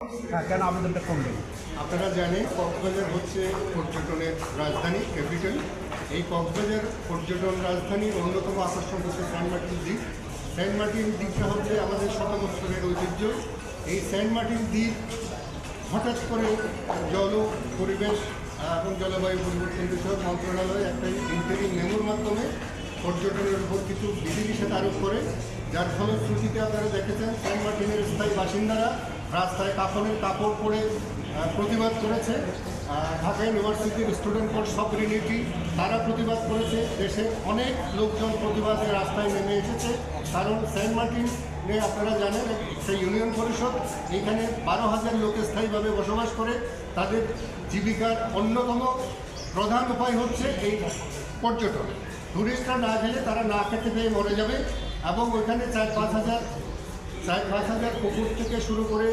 হ্যাঁ কেন আবেদনটা করলেন আপনারা জানেন কক্সবাজার হচ্ছে পর্যটনের রাজধানী ক্যাপিটাল এই কক্সবাজার পর্যটন রাজধানীর অন্যতম আকর্ষণ হচ্ছে সেন্ট মার্টিন দ্বীপ। সেন্ট মার্টিন দ্বীপটা হচ্ছে আমাদের শত বছরের ঐতিহ্য। এই সেন্ট মার্টিন দ্বীপ হঠাৎ করে জল পরিবেশ এবং জলবায়ু পরিবর্তন বিষয়ক মন্ত্রণালয় একটা ইন্টারিং মেমোর মাধ্যমে পর্যটনের উপর কিছু বিধিনিষেধ আরোপ করে। যার ফলশ্রুতিতে আপনারা দেখেছেন সেন্ট মার্টিনের স্থায়ী বাসিন্দারা রাস্তায় কাপড়ের কাপড় পরে প্রতিবাদ করেছে। ঢাকা ইউনিভার্সিটির স্টুডেন্ট ফর সবরিনিটি তারা প্রতিবাদ করেছে। দেশে অনেক লোকজন প্রতিবাদে রাস্তায় নেমে এসেছে। কারণ সেন্ট মার্টিন আপনারা জানেন একটা ইউনিয়ন পরিষদ, এখানে বারো হাজার লোক স্থায়ীভাবে বসবাস করে। তাদের জীবিকার অন্যতম প্রধান উপায় হচ্ছে এই পর্যটন। টুরিস্টরা না গেলে তারা না খেতে পেয়ে মরে যাবে। এবং ওইখানে চার পাঁচ হাজার চার পাঁচ হাজার পুকুর থেকে শুরু করে